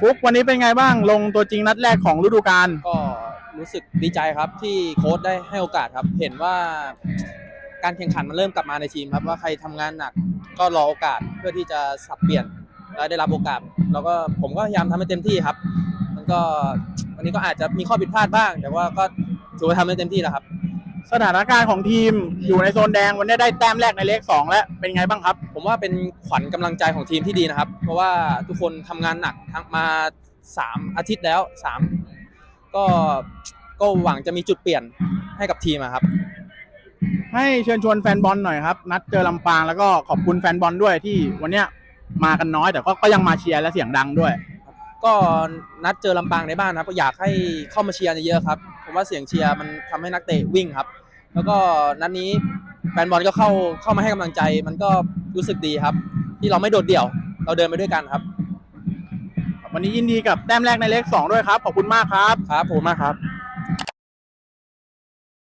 ฟุกวันนี้เป็นไงบ้างลงตัวจริงนัดแรกของฤดูกาลก็รู้สึกดีใจครับที่โค้ชได้ให้โอกาสครับ เห็นว่าการแข่งขันมันเริ่มกลับมาในทีมครับว่าใครทำงานหนักก็รอโอกาสเพื่อที่จะสับเปลี่ยนและได้รับโอกาส แล้วก็ผมก็พยายามทำให้เต็มที่ครับ มันก็วันนี้ก็อาจจะมีข้อผิดพลาดบ้าง แต่ว่าก็ถือว่าทำให้เต็มที่แล้วครับ สถานการณ์ของทีมอยู่ในโซนแดงวันนี้ได้แต้มแรกในเลขสองแล้วเป็นไงบ้างครับ ผมว่าเป็นขวัญกำลังใจของทีมที่ดีนะครับ เพราะว่าทุกคนทำงานหนักทั้งมาสามอาทิตย์แล้วสามก็ก็หวังจะมีจุดเปลี่ยนให้กับทีมอะครับ ให้เชิญชวนแฟนบอลหน่อยครับ นัดเจอลำปางแล้วก็ขอบคุณแฟนบอลด้วยที่วันเนี้ยมากันน้อยแต่ก็ก็ยังมาเชียร์และเสียงดังด้วย ก็นัดเจอลำปางในบ้านนะครับก็อยากให้เข้ามาเชียร์เยอะๆครับ ผมว่าเสียงเชียร์มันทำให้นักเตะวิ่งครับ แล้วก็นัดนี้แฟนบอลก็เข้าเข้ามาให้กำลังใจ มันก็รู้สึกดีครับ ที่เราไม่โดดเดี่ยว เราเดินไปด้วยกันครับ วันนี้ยินดีกับแต้มแรกในเลขสองด้วยครับ ขอบคุณมากครับ ครับผมมากครับ